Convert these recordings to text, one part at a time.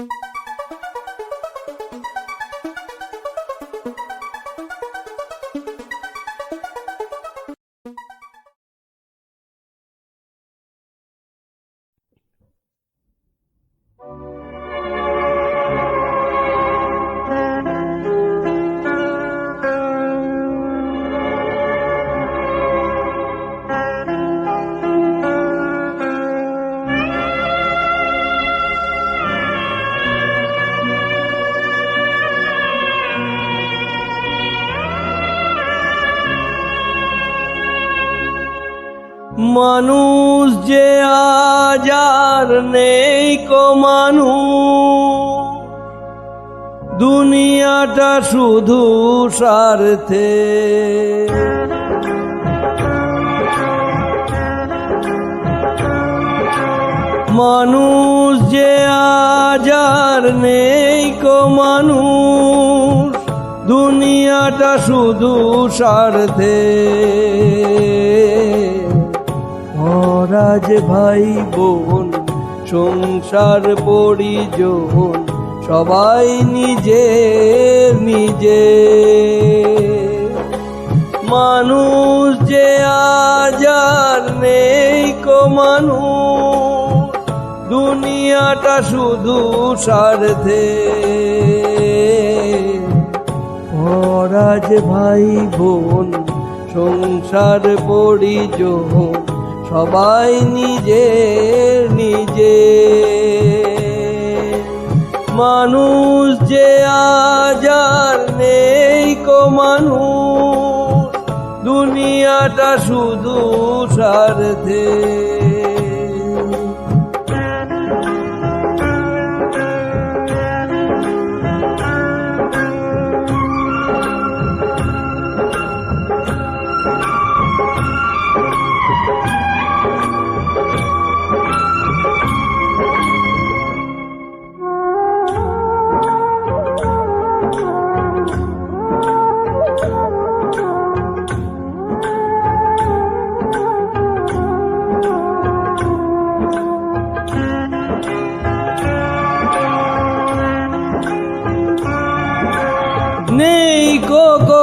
you মানুষ যে আজ আর নেই কো দুনিয়াটা শুধু স্বার্থে। মানুষ যে আজ আর নেই কো মানুষ। দুনিয়াটা শুধু স্বার্থে। মহারাজ ভাই বোন, সংসার পরিজন, সবাই নিজে নিজে। মানুষ যে আজার নেই কো মানুষ, দুনিয়াটা শুধু স্বার্থে। মহারাজ ভাই বোন, সংসার পরিজন সবাই নিজে নিজে। মানুষ যে আজার নেই কো মানুষ দুনিয়াটা শুধু স্বার্থে।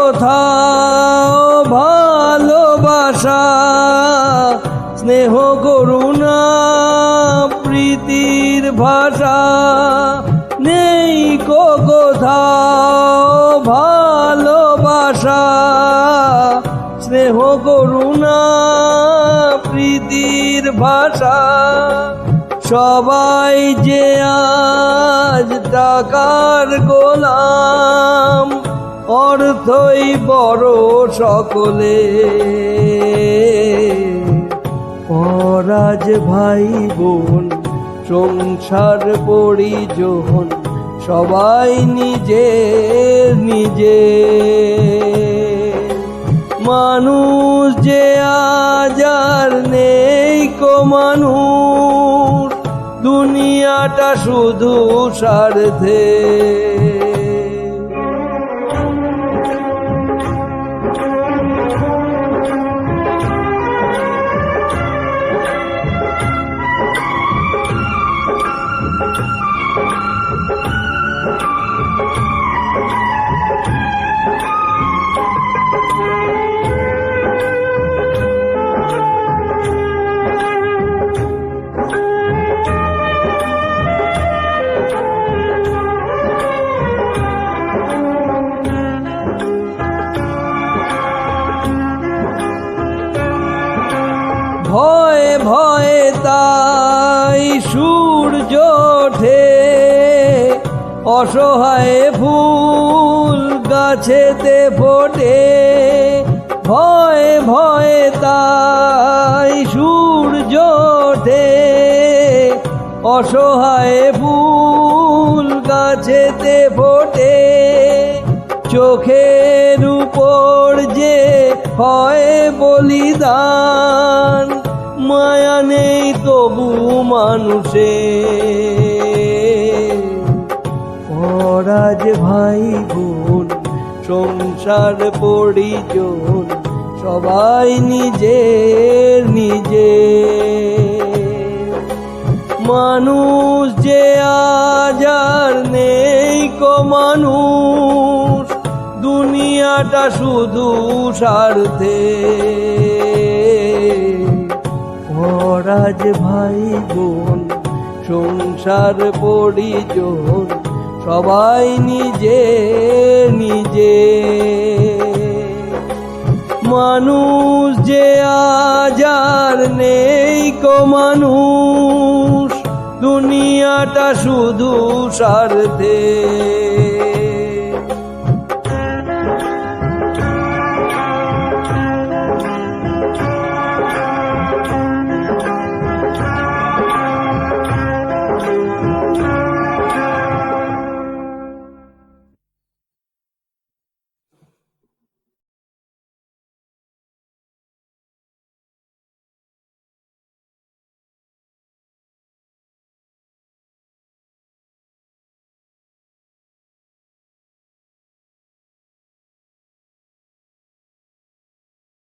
কোথাও ভালোবাসা, স্নেহ, করুণা, প্রীতির ভাষা নেই কো কোথাও ভালোবাসা, স্নেহ, করুণা, প্রীতির ভাষা। সবাই যে আজ টাকার গোলাম অর্থই বড় সকলে। পরাজ ভাই বোন সংসার পরিজন সবাই নিজে নিজে। মানুষ যে আজার নেই কো মানুষ, দুনিয়াটা শুধু স্বার্থে। সূর্য ওঠে, অসহায় ফুল গাছেতে ফোটে। ভয়ে ভয়ে তাই সূর্য ওঠে, অসহায় ফুল গাছেতে ফোটে। চোখের উপর যে হয় বলিদান মায়া নেই তবু মানুষে। পরাজ ভাই বোন, সংসার পরিজন, সবাই নিজে নিজে। মানুষ যে আজ মানুষ, দুনিয়াটা শুধু স্বার্থে। পরাজ ভাই বোন, সংসার পরিজন, সবাই নিজে নিজে। মানুষ যে আজার নেই কো মানুষ, দুনিয়াটা শুধু স্বার্থে।